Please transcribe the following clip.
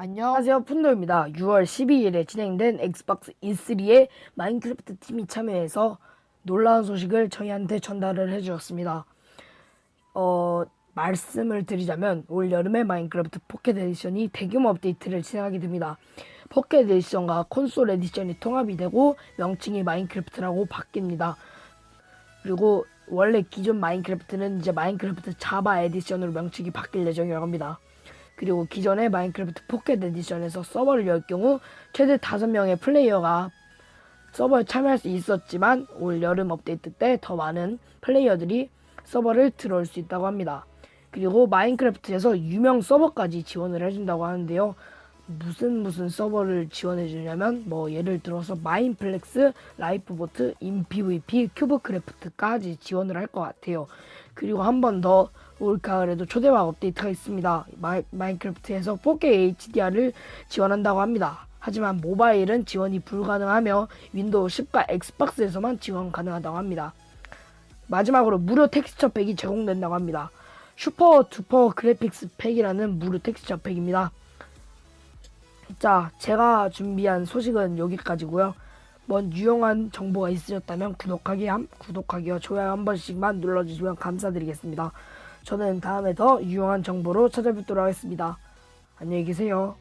안녕하세요 푼도입니다. 6월 12일에 진행된 엑스박스 E3에 마인크래프트 팀이 참여해서 놀라운 소식을 저희한테 전달을 해주었습니다. 어, 말씀을 드리자면 올 여름에 마인크래프트 포켓 에디션이 대규모 업데이트를 진행하게 됩니다. 포켓 에디션과 콘솔 에디션이 통합이 되고 명칭이 마인크래프트라고 바뀝니다. 그리고 원래 기존 마인크래프트는 이제 마인크래프트 자바 에디션으로 명칭이 바뀔 예정이라고 합니다. 그리고 기존의 마인크래프트 포켓 에디션에서 서버를 열 경우 최대 5명의 플레이어가 서버에 참여할 수 있었지만 올 여름 업데이트 때 더 많은 플레이어들이 서버를 들어올 수 있다고 합니다. 그리고 마인크래프트에서 유명 서버까지 지원을 해준다고 하는데요. 무슨 무슨 서버를 지원해 주냐면 뭐 예를 들어서 마인플렉스, 라이프보트, 인PVP, 큐브크래프트까지 지원을 할 것 같아요. 그리고 한 번 더 올가을에도 초대박 업데이트가 있습니다. 마이, 마인크래프트에서 4K HDR을 지원한다고 합니다. 하지만 모바일은 지원이 불가능하며 윈도우 10과 엑스박스에서만 지원 가능하다고 합니다. 마지막으로 무료 텍스처 팩이 제공된다고 합니다. 슈퍼 두퍼 그래픽스 팩이라는 무료 텍스처 팩입니다. 자, 제가 준비한 소식은 여기까지고요. 뭔 유용한 정보가 있으셨다면 구독하기 한, 구독하기와 좋아요 한 번씩만 눌러주시면 감사드리겠습니다. 저는 다음에 더 유용한 정보로 찾아뵙도록 하겠습니다. 안녕히 계세요.